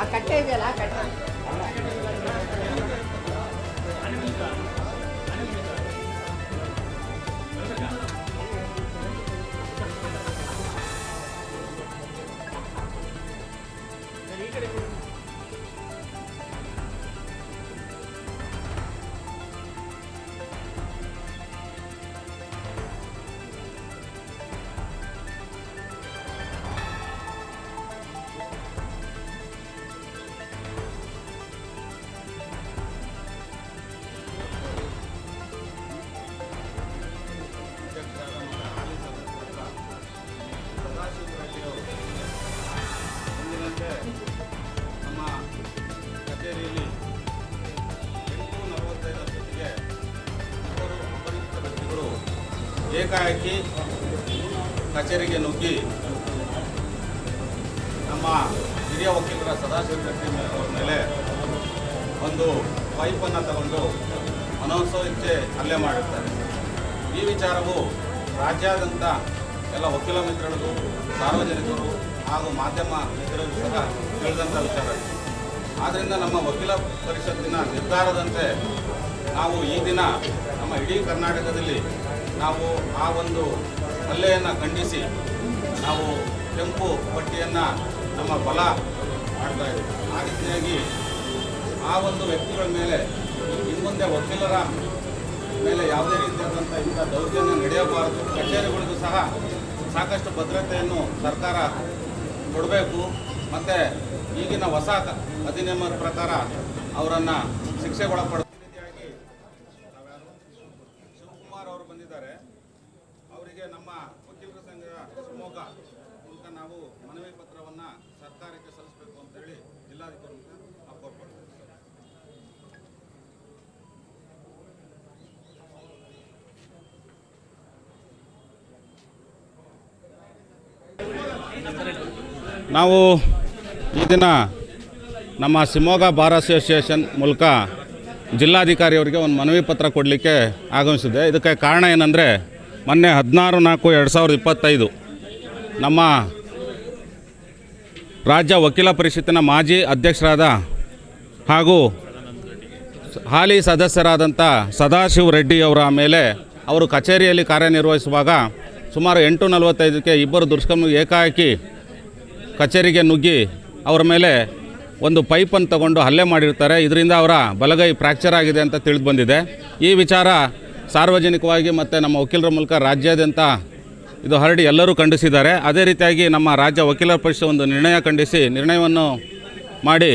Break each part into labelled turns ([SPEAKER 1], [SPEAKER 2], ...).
[SPEAKER 1] ಆ ಕಟ್ಟೆ ಇದೆಯಲ್ಲ ಕಟ್ಟೆ.
[SPEAKER 2] ನಮ್ಮ ಕಚೇರಿಯಲ್ಲಿ ಎಂಟು ನಲವತ್ತೈದರೊತ್ತಿಗೆ ಇಬ್ಬರು ಅಪರಿಚಿತ ವ್ಯಕ್ತಿಗಳು ಏಕಾಏಕಿ ಕಚೇರಿಗೆ ನುಗ್ಗಿ ನಮ್ಮ ಹಿರಿಯ ವಕೀಲರ ಸದಾಶಿವ ರೆಡ್ಡಿ ಅವರ ಮೇಲೆ ಒಂದು ಪೈಪನ್ನು ತಗೊಂಡು ಮನೋತ್ಸವಕ್ಕೆ ಹಲ್ಲೆ ಮಾಡಿರ್ತಾರೆ. ಈ ವಿಚಾರವು ರಾಜ್ಯಾದ್ಯಂತ ಎಲ್ಲ ವಕೀಲ ಮಿತ್ರರಿಗೂ ಸಾರ್ವಜನಿಕರು ಹಾಗೂ ಮಾಧ್ಯಮ ಮಿತ್ರರು ಸಹ ತಿಳಿದಂಥ ವಿಚಾರ ಆದ್ದರಿಂದ ನಮ್ಮ ವಕೀಲ ಪರಿಷತ್ತಿನ ನಿರ್ಧಾರದಂತೆ ನಾವು ಈ ದಿನ ನಮ್ಮ ಇಡೀ ಕರ್ನಾಟಕದಲ್ಲಿ ನಾವು ಆ ಒಂದು ಹಲ್ಲೆಯನ್ನು ಖಂಡಿಸಿ ನಾವು ಕೆಂಪು ಪಟ್ಟಿಯನ್ನು ನಮ್ಮ ಬಲ ಮಾಡ್ತಾ ಇದ್ದೀವಿ. ಆ ರೀತಿಯಾಗಿ ಆ ಒಂದು ವ್ಯಕ್ತಿಗಳ ಮೇಲೆ ಇನ್ಮುಂದೆ ವಕೀಲರ ಮೇಲೆ ಯಾವುದೇ ರೀತಿಯಾದಂಥ ಇಂಥ ದೌರ್ಜನ್ಯ ನಡೆಯಬಾರದು. ಕಚೇರಿಗಳಿಗೂ ಸಹ ಸಾಕಷ್ಟು ಭದ್ರತೆಯನ್ನು ಸರ್ಕಾರ ಕೊಡಬೇಕು. ಮತ್ತು ಈಗಿನ ಹೊಸ ಅಧಿನಿಯಮದ ಪ್ರಕಾರ ಅವರನ್ನು ಶಿಕ್ಷೆಗೊಳಪಡ ರೀತಿಯಾಗಿ ಶಿವಕುಮಾರ್ ಅವರು ಬಂದಿದ್ದಾರೆ. ಅವರಿಗೆ ನಮ್ಮ ವಕೀಲರ ಸಂಘದ ಶಿವಮೊಗ್ಗ ಮೂಲಕ ನಾವು ಮನವಿ ಪತ್ರವನ್ನು ಸರ್ಕಾರಕ್ಕೆ ಸಲ್ಲಿಸಬೇಕು ಅಂತೇಳಿ ಜಿಲ್ಲಾಧಿಕಾರಿ ಕೋರ್ಪಡ್ತೀವಿ ನಾವು ಈ ದಿನ ನಮ್ಮ ಶಿವಮೊಗ್ಗ ಬಾರ್ ಅಸೋಸಿಯೇಷನ್ ಮೂಲಕ ಜಿಲ್ಲಾಧಿಕಾರಿಯವರಿಗೆ ಒಂದು ಮನವಿ ಪತ್ರ ಕೊಡಲಿಕ್ಕೆ ಆಗಮಿಸಿದೆ. ಇದಕ್ಕೆ ಕಾರಣ ಏನಂದರೆ, ಮೊನ್ನೆ ಹದಿನಾರು ನಾಲ್ಕು ಎರಡು ಸಾವಿರದ ಇಪ್ಪತ್ತೈದು ನಮ್ಮ ರಾಜ್ಯ ವಕೀಲ ಪರಿಷತ್ತಿನ ಮಾಜಿ ಅಧ್ಯಕ್ಷರಾದ ಹಾಗೂ ಹಾಲಿ ಸದಸ್ಯರಾದಂಥ ಸದಾಶಿವ ರೆಡ್ಡಿಯವರ ಮೇಲೆ ಅವರು ಕಚೇರಿಯಲ್ಲಿ ಕಾರ್ಯನಿರ್ವಹಿಸುವಾಗ ಸುಮಾರು ಎಂಟು ನಲವತ್ತೈದಕ್ಕೆ ಇಬ್ಬರು ದುಷ್ಕರ್ಮ ಏಕಾಏಕಿ ಕಚೇರಿಗೆ ನುಗ್ಗಿ ಅವರ ಮೇಲೆ ಒಂದು ಪೈಪನ್ನು ತಗೊಂಡು ಹಲ್ಲೆ ಮಾಡಿರ್ತಾರೆ. ಇದರಿಂದ ಅವರ ಬಲಗೈ ಫ್ರ್ಯಾಕ್ಚರ್ ಆಗಿದೆ ಅಂತ ತಿಳಿದು ಬಂದಿದೆ. ಈ ವಿಚಾರ ಸಾರ್ವಜನಿಕವಾಗಿ ಮತ್ತು ನಮ್ಮ ವಕೀಲರ ಮೂಲಕ ರಾಜ್ಯಾದ್ಯಂತ ಇದು ಹರಡಿ ಎಲ್ಲರೂ ಖಂಡಿಸಿದ್ದಾರೆ. ಅದೇ ರೀತಿಯಾಗಿ ನಮ್ಮ ರಾಜ್ಯ ವಕೀಲರ ಪರಿಷತ್ ಒಂದು ನಿರ್ಣಯ ಖಂಡಿಸಿ ನಿರ್ಣಯವನ್ನು ಮಾಡಿ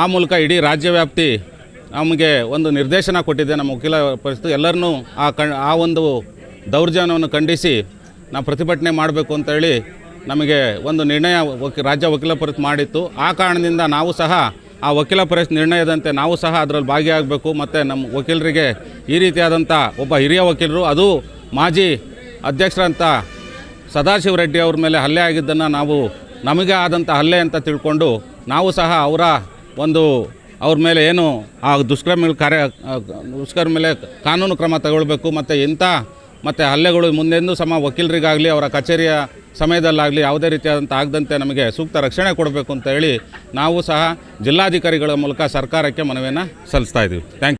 [SPEAKER 2] ಆ ಮೂಲಕ ಇಡೀ ರಾಜ್ಯವ್ಯಾಪ್ತಿ ನಮಗೆ ಒಂದು ನಿರ್ದೇಶನ ಕೊಟ್ಟಿದೆ. ನಮ್ಮ ವಕೀಲ ಪರಿಷತ್ತು ಎಲ್ಲರನ್ನೂ ಆ ಕ ಆ ಒಂದು ದೌರ್ಜನ್ಯವನ್ನು ಖಂಡಿಸಿ ನಾವು ಪ್ರತಿಭಟನೆ ಮಾಡಬೇಕು ಅಂತೇಳಿ ನಮಗೆ ಒಂದು ನಿರ್ಣಯ ರಾಜ್ಯ ವಕೀಲ ಪರಿಷತ್ ಮಾಡಿತ್ತು. ಆ ಕಾರಣದಿಂದ ನಾವು ಸಹ ಆ ವಕೀಲ ಪರಿಷತ್ ನಿರ್ಣಯದಂತೆ ನಾವು ಸಹ ಅದರಲ್ಲಿ ಭಾಗಿಯಾಗಬೇಕು. ಮತ್ತು ನಮ್ಮ ವಕೀಲರಿಗೆ ಈ ರೀತಿಯಾದಂಥ ಒಬ್ಬ ಹಿರಿಯ ವಕೀಲರು, ಅದು ಮಾಜಿ ಅಧ್ಯಕ್ಷರಂಥ ಸದಾಶಿವ ರೆಡ್ಡಿ ಅವ್ರ ಮೇಲೆ ಹಲ್ಲೆ ಆಗಿದ್ದನ್ನು ನಾವು ನಮಗೆ ಆದಂಥ ಹಲ್ಲೆ ಅಂತ ತಿಳ್ಕೊಂಡು ನಾವು ಸಹ ಅವರ ಒಂದು ಅವ್ರ ಮೇಲೆ ಏನು ಆ ದುಷ್ಕರ್ಮಿಗಳ ಕಾರ್ಯ ದುಷ್ಕರ್ಮ ಮೇಲೆ ಕಾನೂನು ಕ್ರಮ ತಗೊಳ್ಬೇಕು. ಮತ್ತು ಇಂಥ ಮತ್ತು ಹಲ್ಲೆಗಳು ಮುಂದೆಂದೂ ಸಮ ವಕೀಲರಿಗಾಗಲಿ ಅವರ ಕಚೇರಿಯ ಸಮಯದಲ್ಲಾಗಲಿ ಯಾವುದೇ ರೀತಿಯಾದಂಥ ಆಗದಂತೆ ನಮಗೆ ಸೂಕ್ತ ರಕ್ಷಣೆ ಕೊಡಬೇಕು ಅಂತ ಹೇಳಿ ನಾವು ಸಹ ಜಿಲ್ಲಾಧಿಕಾರಿಗಳ ಮೂಲಕ ಸರ್ಕಾರಕ್ಕೆ ಮನವಿಯನ್ನು ಸಲ್ಲಿಸ್ತಾ ಇದ್ದೀವಿ. ಥ್ಯಾಂಕ್